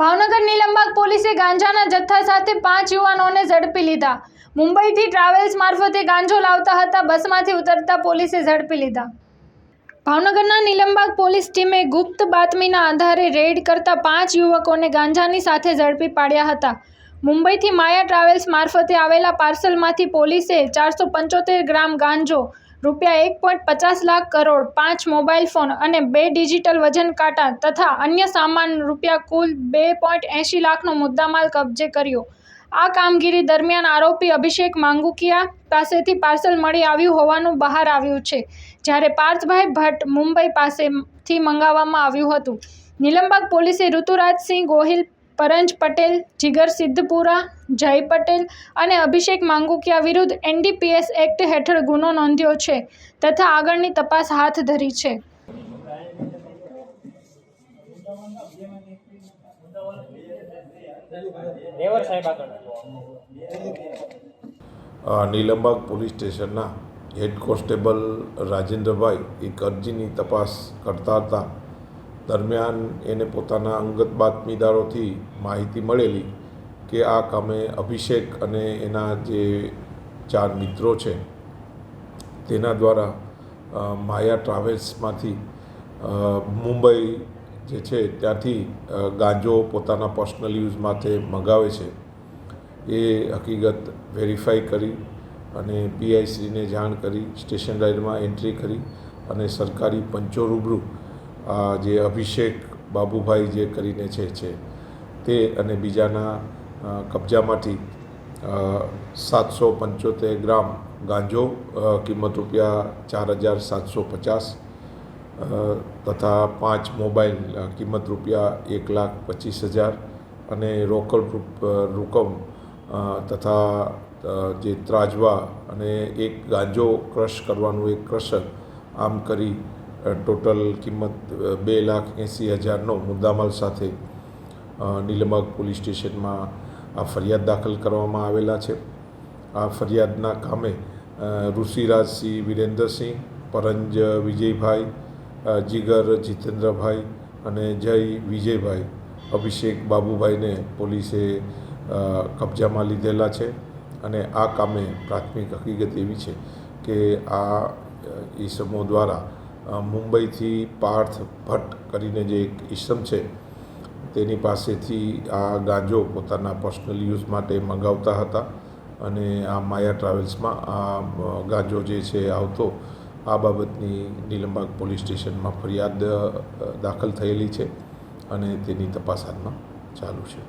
ભાવનગર નીલમબાગ પોલીસે ગાંજાના જથ્થા સાથે પાંચ યુવાનોને ઝડપી લીધા. મુંબઈથી ટ્રાવેલ્સ મારફતે ગાંજો લાવતા હતા, બસમાંથી ઉતરતા પોલીસે ઝડપી લીધા. ભાવનગરના નીલમબાગ પોલીસ ટીમે ગુપ્ત બાતમીના આધારે રેડ કરતા પાંચ યુવકોને ગાંજાની સાથે ઝડપી પાડ્યા હતા. મુંબઈથી માયા ટ્રાવેલ્સ મારફતે આવેલા પાર્સલમાંથી પોલીસે ચારસો પંચોતેર ગ્રામ ગાંજો રૂપિયા એક પોઈન્ટ પચાસ લાખ કરોડ, પાંચ મોબાઈલ ફોન અને બે ડિજિટલ વજન કાંટા તથા અન્ય સામાન રૂપિયા કુલ બે પોઈન્ટ એંશી લાખનો મુદ્દામાલ કબજે કર્યો. આ કામગીરી દરમિયાન આરોપી અભિષેક માંગુકિયા પાસેથી પાર્સલ મળી આવ્યું હોવાનું બહાર આવ્યું છે, જ્યારે પાર્થભાઈ ભટ્ટ મુંબઈ પાસેથી મંગાવવામાં આવ્યું હતું. નિલંબક પોલીસે ઋતુરાજસિંહ ગોહિલ પરંજ પટેલ જીગર સિદ્ધપુરા જય પટેલ અને અભિષેક માંગુકિયા વિરુદ્ધ એનડીપીએસ એક્ટ હેઠળ ગુનો નોંધ્યો છે તથા આગળની તપાસ હાથ ધરી છે. નીલમબાગ પોલીસ સ્ટેશનના હેડ કોન્સ્ટેબલ રાજેન્દ્રભાઈ એક અરજીની તપાસ કરતા હતા. દરમિયાન એને પોતાના અંગત બાતમીદારોથી માહિતી મળેલી કે આ કામે અભિષેક અને એના જે ચાર મિત્રો છે, તેના દ્વારા માયા ટ્રાવેલ્સમાંથી મુંબઈ જે છે ત્યાંથી ગાંજો પોતાના પર્સનલ યુઝ માટે મંગાવે છે. એ હકીકત વેરીફાઈ કરી અને પીઆઈસીને જાણ કરી, સ્ટેશન રાઇડમાં એન્ટ્રી કરી અને સરકારી પંચો રૂબરૂ જે અભિષેક બાબુભાઈ જે કરીને છે છે, તે અને બીજાના કબજામાંથી સાતસો પંચોતેર ગ્રામ ગાંજો કિંમત રૂપિયા ચાર હજાર સાતસો પચાસ તથા પાંચ મોબાઈલ કિંમત રૂપિયા એક લાખ પચીસ હજાર અને રોકડ રૂપ રકમ તથા જે ત્રાજવા અને એક ગાંજો ક્રશ કરવાનું એક ક્રશર આમ કરી ટોટલ કિંમત બે લાખ એંસી હજારનો મુદ્દામાલ સાથે નીલમગ પોલીસ સ્ટેશનમાં આ ફરિયાદ દાખલ કરવામાં આવેલા છે. આ ફરિયાદના કામે ઋષિરાજસિંહ વિરેન્દ્રસિંહ પરંજ વિજયભાઈ જીગર જીતેન્દ્રભાઈ અને જય વિજયભાઈ અભિષેક બાબુભાઈને પોલીસે કબજામાં લીધેલા છે અને આ કામે પ્રાથમિક હકીકત એવી છે કે આ ઈસમો દ્વારા મુંબઈથી પાર્થ ભટ્ટ કરીને જે એક ઈસમ છે, તેની પાસેથી આ ગાંજો પોતાના પર્સનલ યુઝ માટે મંગાવતા હતા અને આ માયા ટ્રાવેલ્સમાં આ ગાંજો જે છે આવતો, આ બાબતની નીલમબાગ પોલીસ સ્ટેશનમાં ફરિયાદ દાખલ થયેલી છે અને તેની તપાસ હાલમાં ચાલુ છે.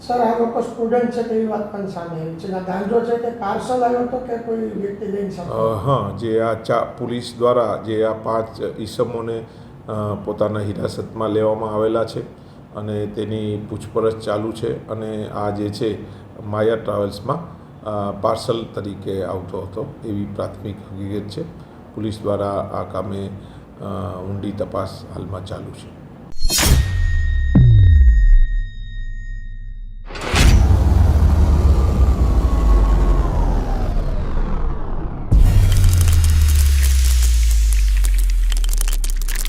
સર આ લોકો સ્ટુડન્ટ છે તેવી વાત પણ સામે આવી. છે ગાંજો છે કે પાર્સલ આવ્યો હતો કે કોઈ વ્યક્તિ લઈને શકે હા જે આ ચા પોલીસ દ્વારા જે આ પાંચ ઈસમોને પોતાના હિરાસતમાં લેવામાં આવેલા છે અને તેની પૂછપરછ ચાલુ છે અને આ જે છે માયા ટ્રાવેલ્સમાં પાર્સલ તરીકે આવતો હતો એવી પ્રાથમિક હકીકત છે. પોલીસ દ્વારા આ કામે ઊંડી તપાસ હાલમાં ચાલુ છે.